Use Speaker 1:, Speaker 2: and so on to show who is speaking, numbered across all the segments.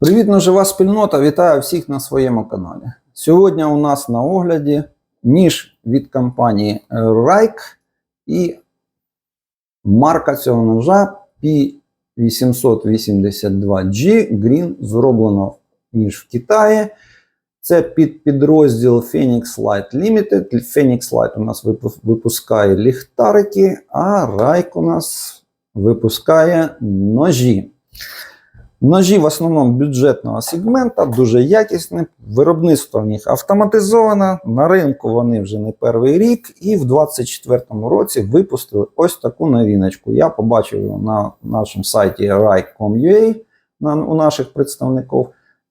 Speaker 1: Привіт, ножива спільнота! Вітаю всіх на своєму каналі. Сьогодні у нас на огляді ніж від компанії Rike і марка цього ножа P882G Green зроблено ніж в Китаї. Це під підрозділ Phoenix Light Limited. Phoenix Light у нас випускає ліхтарики, а Rike у нас випускає ножі. Ножі в основному бюджетного сегмента, дуже якісні. Виробництво в них автоматизоване. На ринку вони вже не перший рік, і в 2024 році випустили ось таку новиночку. Я побачив його на нашому сайті Rike.com.ua на, у наших представників.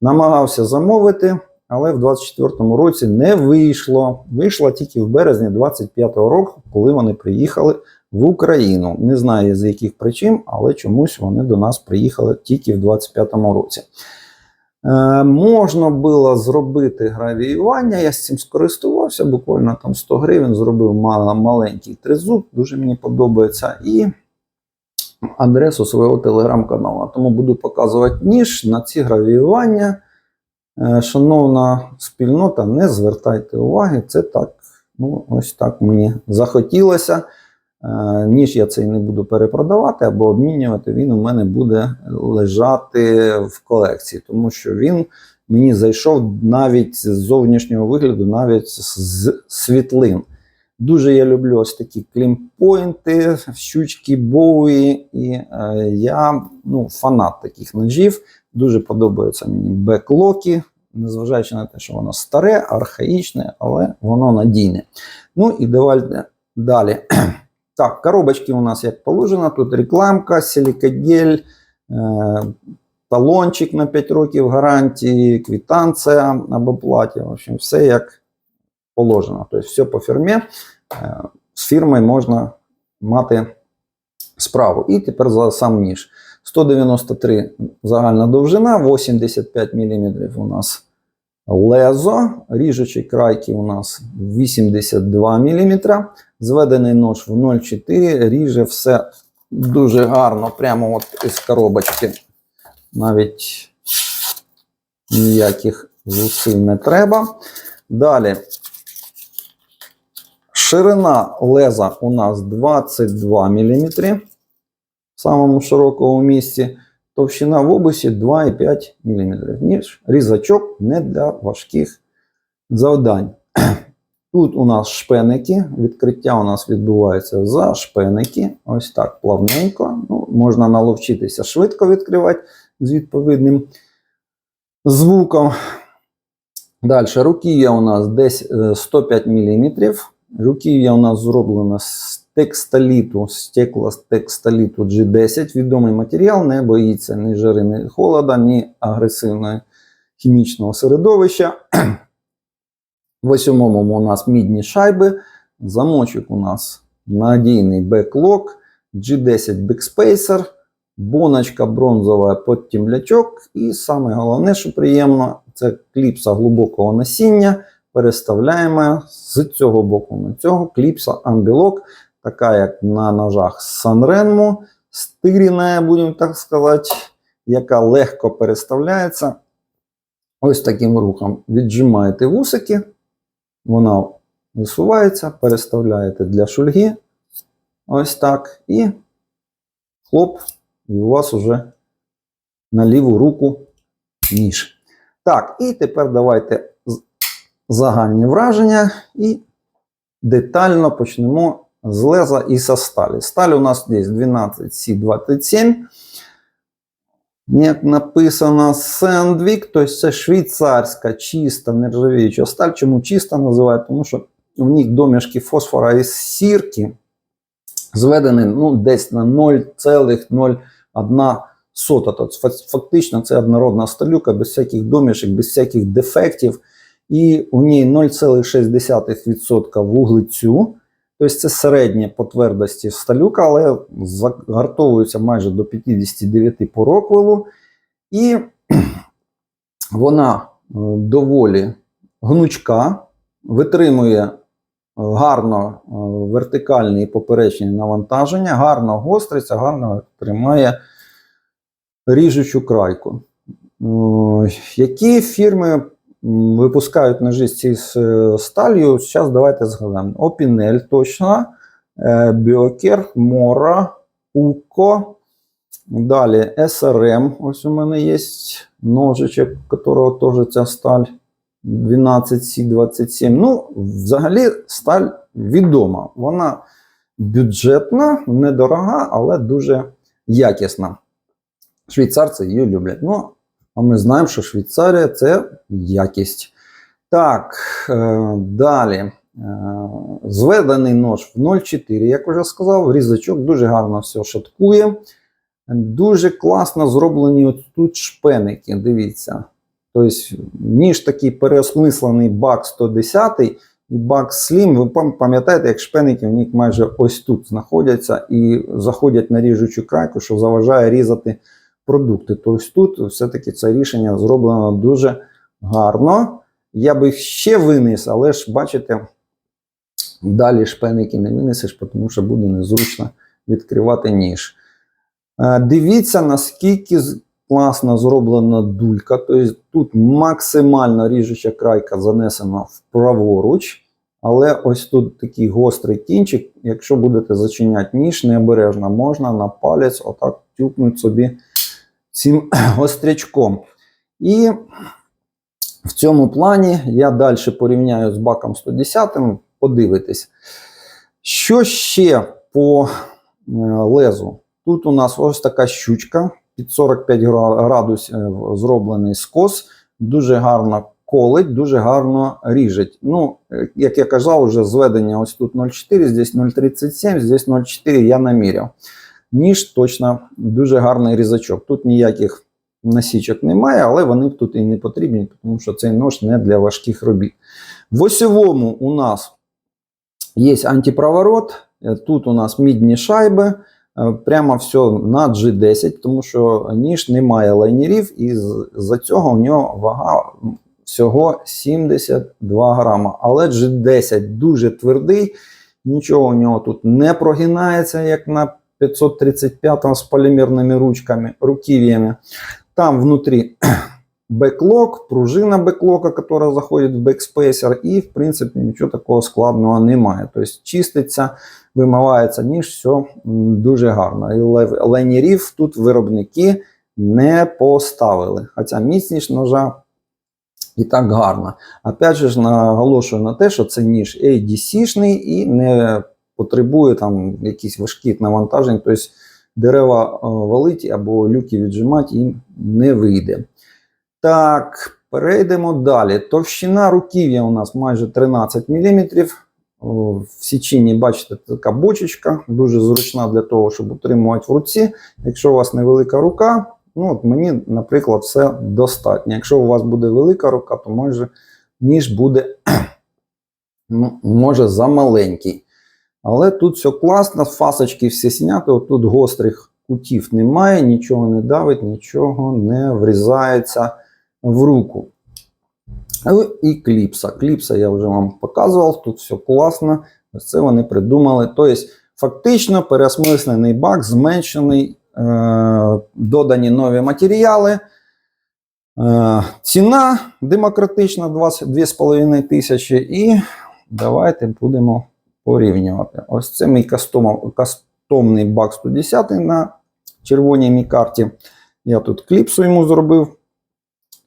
Speaker 1: Намагався замовити, але в 2024 році не вийшло. Вийшло тільки в березні 2025 року, коли вони приїхали в Україну. Не знаю з яких причин, але чомусь вони до нас приїхали тільки в 2025 році. Е, можна було зробити гравіювання, я з цим скористувався, буквально там 100 гривень, зробив мал- маленький тризуб, дуже мені подобається. І адресу свого телеграм-каналу. Тому буду показувати ніж на ці гравіювання. Е, Шановна спільнота, не звертайте уваги, це так, ну ось так мені захотілося. Е, Ніж я цей не буду перепродавати або обмінювати, він у мене буде лежати в колекції, тому що він мені зайшов навіть з зовнішнього вигляду, навіть з світлин. Дуже я люблю ось такі клімпойнти, щучки Боуї, і е, я ну, фанат таких ножів. Дуже подобаються мені беклоки, незважаючи на те, що воно старе, архаїчне, але воно надійне. Ну і давайте далі. Так, коробочки у нас як положено. Тут рекламка, силікагель, е, талончик на 5 років гарантії, квитанція об оплаті. В общем, все як положено. Тобто все по фірмі. Е, з фірмою можна мати справу. І тепер за сам ніж. 193 загальна довжина, 85 мм у нас лезо, ріжучі крайки у нас 82 мм. Зведений нож в 0,4, ріже все дуже гарно, прямо от із коробочки. Навіть ніяких зусиль не треба. Далі. Ширина леза у нас 22 мм в самому широкому місці. Товщина в обусі 2,5 мм. Ніж різачок не для важких завдань. Тут у нас шпеники. Відкриття у нас відбувається за шпеники. Ось так плавненько. Ну, можна наловчитися швидко відкривати з відповідним звуком. Далі, руків'я у нас десь е, 105 мм. Руків'я у нас зроблено з текстоліту, стекла з текстоліту G10. Відомий матеріал, не боїться ні жари, ні холода, ні агресивного хімічного середовища. В осьомому у нас мідні шайби. Замочок у нас надійний беклок, G10 Backspacer, боночка бронзова під темлячок. І саме головне, що приємно, це кліпса глибокого насіння. Переставляємо з цього боку на цього кліпса амбілок, така як на ножах Sanrenmo, стиріна, будемо так сказати, яка легко переставляється. Ось таким рухом віджимаєте вусики, вона висувається, переставляєте для шульги. Ось так. І хлоп, і у вас уже на ліву руку ніж. Так, і тепер давайте загальні враження і детально почнемо з леза і со сталі. Сталь у нас десь 12С27. Як написано Сендвік, тобто це швейцарська чиста нержавіюча сталь. Чому чиста називають? Тому що в них домішки фосфора і сірки зведені ну, десь на 0,01 сота. Тобто фактично це однородна сталюка без всяких домішок, без всяких дефектів. І у ній 0,6% вуглецю. Тобто це середня по твердості сталюка, але загартовується майже до 59 по роквелу. І вона е, доволі гнучка, витримує е, гарно е, вертикальні і поперечні навантаження, гарно гостриться, гарно тримає ріжучу крайку. Які фірми випускають ножі з цією сталью? Зараз давайте згадаємо. Опінель точно, е, Біокер, Мора, Уко. Далі SRM. Ось у мене є ножичок, которого теж ця сталь 12C27. Ну, взагалі, сталь відома. Вона бюджетна, недорога, але дуже якісна. Швейцарці її люблять. Ну, а ми знаємо, що Швейцарія це якість. Так, е, далі. Е, зведений нож в 0,4, як вже сказав, різачок дуже гарно все шаткує. Дуже класно зроблені тут шпеники. Дивіться. Тобто, ніж такий переосмислений бак 110 і бак Slim, ви пам'ятаєте, як шпеники в них майже ось тут знаходяться і заходять на ріжучу крайку, що заважає різати продукти. Тобто тут все-таки це рішення зроблено дуже гарно. Я би ще виніс, але ж бачите, далі шпеники не винесеш, тому що буде незручно відкривати ніж. Е, Дивіться, наскільки класно зроблена дулька. Тобто тут максимально ріжуча крайка занесена вправоруч. Але ось тут такий гострий кінчик. Якщо будете зачиняти ніж, необережно можна на палець отак тюкнути собі цим гострячком. І в цьому плані я далі порівняю з баком 110, подивитесь. Що ще по е, лезу? Тут у нас ось така щучка під 45 градусів е, зроблений скос, дуже гарно колить, дуже гарно ріжить. Ну, е, як я казав, вже зведення ось тут 0,4, здесь 0,37, здесь 0,4 я наміряв. Ніж точно дуже гарний різачок. Тут ніяких насічок немає, але вони тут і не потрібні, тому що цей нож не для важких робіт. В осьовому у нас є антипроворот, е, тут у нас мідні шайби. Е, Прямо все на G10, тому що ніж не має лайнерів, і за цього в нього вага всього 72 грама. Але G10 дуже твердий, нічого у нього тут не прогинається, як на 535 з полімерними ручками, руків'ями. Там внутрі беклок, пружина беклока, яка заходить в бекспейсер, і, в принципі, нічого такого складного немає. Тобто чиститься, вимивається ніж, все дуже гарно. І лайнерів тут виробники не поставили. Хоча міцність ножа і так гарна. Опять же наголошую на те, що це ніж ADC-шний і не потребує там якісь важких навантажень. Тобто дерева е, валить або люки віджимати їм не вийде. Так, перейдемо далі. Товщина руків'я у нас майже 13 мм. В січині, бачите, така бочечка, дуже зручна для того, щоб утримувати в руці. Якщо у вас невелика рука, ну от мені, наприклад, все достатньо. Якщо у вас буде велика рука, то може ніж буде ну, може замаленький. Але тут все класно, фасочки всі зняті, тут гострих кутів немає, нічого не давить, нічого не врізається в руку. Ну і кліпса. Кліпса я вже вам показував, тут все класно. Ось це вони придумали. Тобто, фактично переосмислений бак, зменшений, е- додані нові матеріали. Е- ціна демократична 22,5 тисячі. І давайте будемо порівнювати. Ось це мій кастом, кастомний бак 110 на червоній мій карті. Я тут кліпсу йому зробив.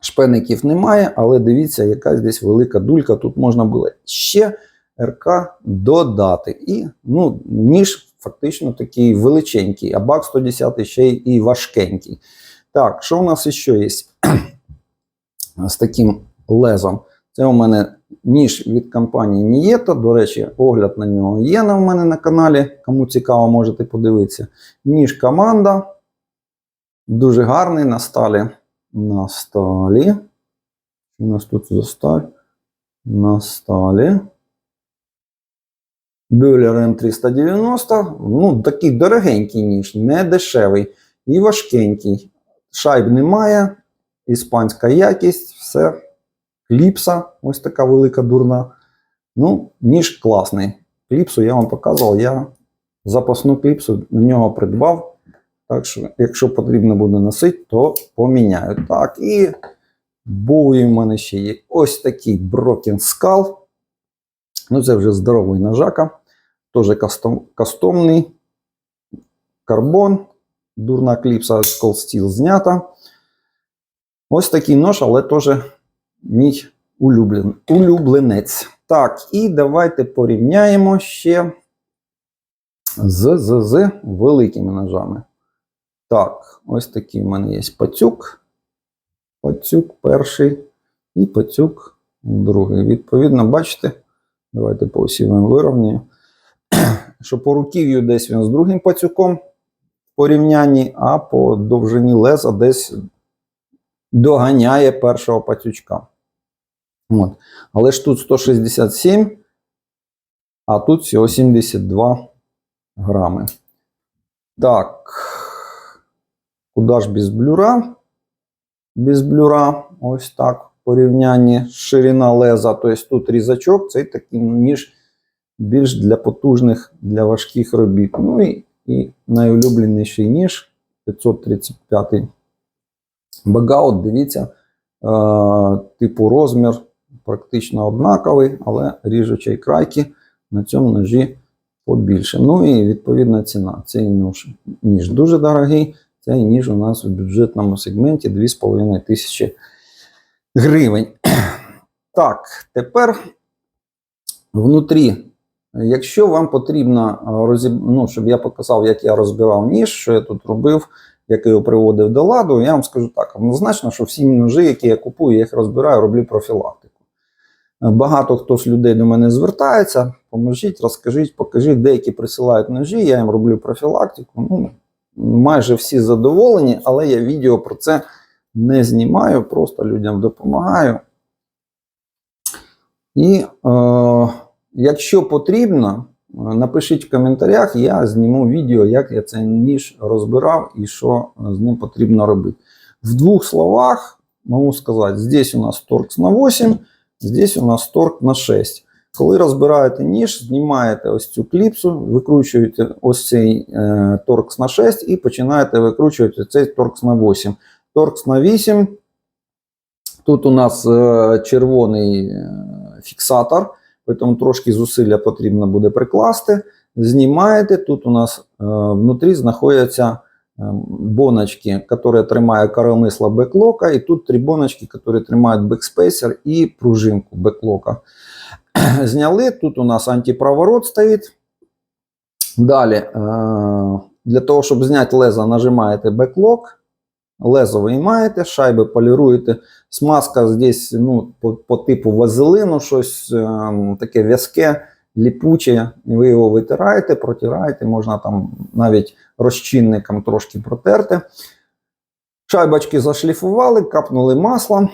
Speaker 1: Шпеників немає, але дивіться, якась десь велика дулька. Тут можна було ще РК додати. І ну, ніж фактично такий величенький, а бак 110 ще і важкенький. Так, що у нас ще є з таким лезом? Це у мене ніж від компанії Нієта. До речі, огляд на нього є на в мене на каналі. Кому цікаво, можете подивитися. Ніж команда. Дуже гарний на сталі. На сталі. У нас тут за сталь? На сталі. Бюллер М390. Ну, такий дорогенький ніж, не дешевий і важкенький. Шайб немає. Іспанська якість, все. Кліпса, ось така велика дурна. Ну, ніж класний. Кліпсу я вам показував, я запасну кліпсу на нього придбав. Так що, якщо потрібно буде носити, то поміняю. Так, і Боуї в мене ще є ось такий Broken Skull. Ну, це вже здоровий ножака. Теж кастом, кастомний карбон. Дурна кліпса Cold Steel знята. Ось такий нож, але теж мій улюблен, улюбленець. Так, і давайте порівняємо ще з, з, з великими ножами. Так, ось такий в мене є пацюк. Пацюк перший і пацюк другий. Відповідно, бачите, давайте по осівному вирівнюю, що по руків'ю десь він з другим пацюком в порівнянні, а по довжині леза десь доганяє першого пацючка. От. Але ж тут 167, а тут всього 72 грами. Так, куди ж без блюра? Без блюра, ось так, в порівнянні ширина леза, тобто тут різачок, цей такий ніж більш для потужних, для важких робіт. Ну і, і найулюбленіший ніж 535 Бегаут, дивіться, е, типу розмір практично однаковий, але ріжучі крайки на цьому ножі побільше. Ну і відповідна ціна. Цей нож, ніж дуже дорогий. Цей ніж у нас в бюджетному сегменті 2,5 тисячі гривень. Так, тепер внутрі. Якщо вам потрібно, е, ну, щоб я показав, як я розбирав ніж, що я тут робив, як його приводив до ладу, я вам скажу так: однозначно, що всі ножі, які я купую, я їх розбираю, роблю профілактику. Багато хто з людей до мене звертається, поможіть, розкажіть, покажіть, деякі присилають ножі, я їм роблю профілактику. Ну, майже всі задоволені, але я відео про це не знімаю, просто людям допомагаю. І е, якщо потрібно, напишіть в коментарях, я зніму відео, як я цей ніж розбирав і що з ним потрібно робити. В двох словах можу сказати, здесь у нас торкс на 8, здесь у нас торк на 6. Коли розбираєте ніж, знімаєте ось цю кліпсу, викручуєте ось цей е, торкс на 6 і починаєте викручувати цей торкс на 8. Торкс на 8. Тут у нас е, червоний е, фіксатор, тому трошки зусилля потрібно буде прикласти. Знімаєте, тут у нас е, внутрі знаходяться боночки, які тримають коромисла беклока, і тут три боночки, які тримають бекспейсер і пружинку беклока. Зняли, тут у нас антипроворот стоїть. Далі, е, для того, щоб зняти лезо, нажимаєте беклок. Лезо виймаєте, шайби поліруєте. Смазка здесь ну, по, по типу вазелину, щось е, таке в'язке, ліпуче. Ви його витираєте, протираєте, можна там навіть розчинником трошки протерти. Шайбочки зашліфували, капнули маслом.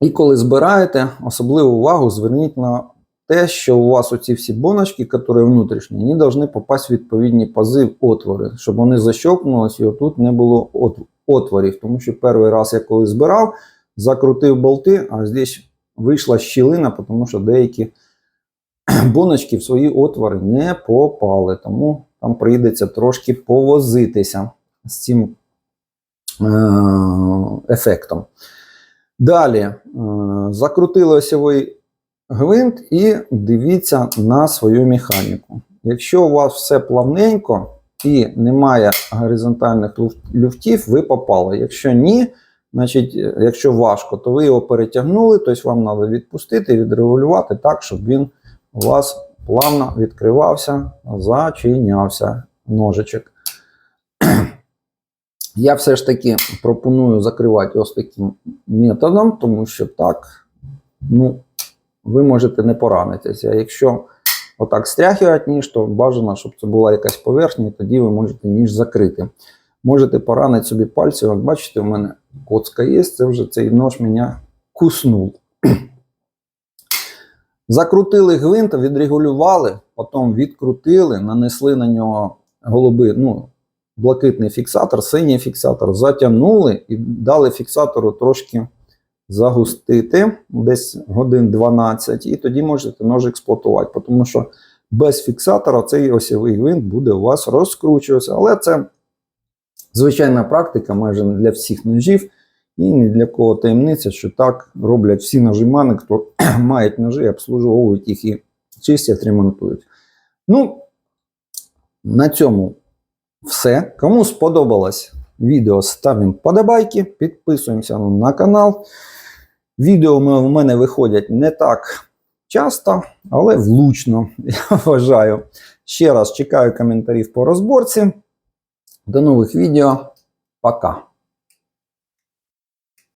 Speaker 1: І коли збираєте, особливу увагу зверніть на те, що у вас оці всі боночки, які внутрішні, вони повинні попасти в відповідні пази в отвори, щоб вони защелкнулися і отут не було отворів. Тому що перший раз я коли збирав, закрутив болти, а здесь вийшла щілина, тому що деякі боночки в свої отвори не попали. Тому там прийдеться трошки повозитися з цим ефектом. Далі е, закрутили осьовий гвинт і дивіться на свою механіку. Якщо у вас все плавненько і немає горизонтальних люфтів, ви попали. Якщо ні, значить, якщо важко, то ви його перетягнули, тобто вам треба відпустити і відрегулювати так, щоб він у вас плавно відкривався, зачинявся ножичок. Я все ж таки пропоную закривати ось таким методом, тому що так, ну, ви можете не поранитися. Якщо отак стряхувати ніж, то бажано, щоб це була якась поверхня, і тоді ви можете ніж закрити. Можете поранити собі пальці. От бачите, у мене коцка є, це вже цей нож мене куснув. Закрутили гвинт, відрегулювали, потім відкрутили, нанесли на нього голуби. ну, блакитний фіксатор, синій фіксатор, затягнули і дали фіксатору трошки загустити, десь годин 12, і тоді можете нож експлуатувати, тому що без фіксатора цей осьовий гвинт буде у вас розкручуватися. Але це звичайна практика майже для всіх ножів. І ні для кого таємниця, що так роблять всі ножимани, хто мають ножі, обслуговують їх і чистять, ремонтують. Ну, на цьому все. Кому сподобалось відео, ставимо подобайки, підписуємося на канал. Відео в мене виходять не так часто, але влучно, я вважаю. Ще раз чекаю коментарів по розборці. До нових відео. Пока.